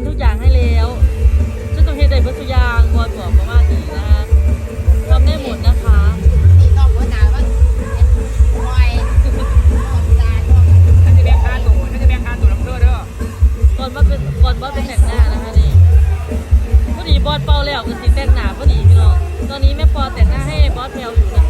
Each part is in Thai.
็นทุกอย่างให้แล้วฉันต้องเฮ็ดได้เพื่อทุยางบอลบอกประมาณนี้นะทำได้หมดนะคะบอลว่าเป็นบอลว่าเป็นแต่งหน้านะคะนี่พอดีบอสเป่าแล้วก็สีแต่งหนาพอดีพี่น้องตอนนี้แม่ปอแต่งหน้าให้บอสแมวอยู่นะ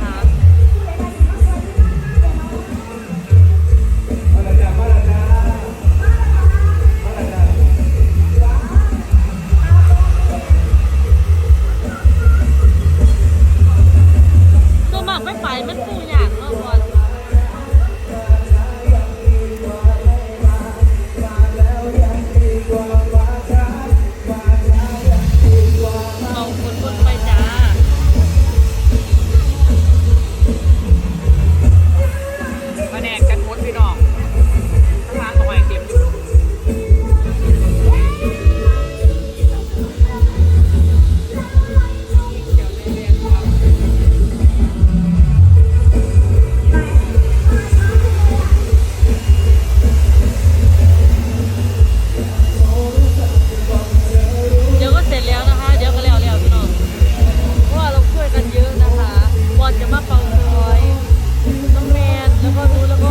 Lago, lago.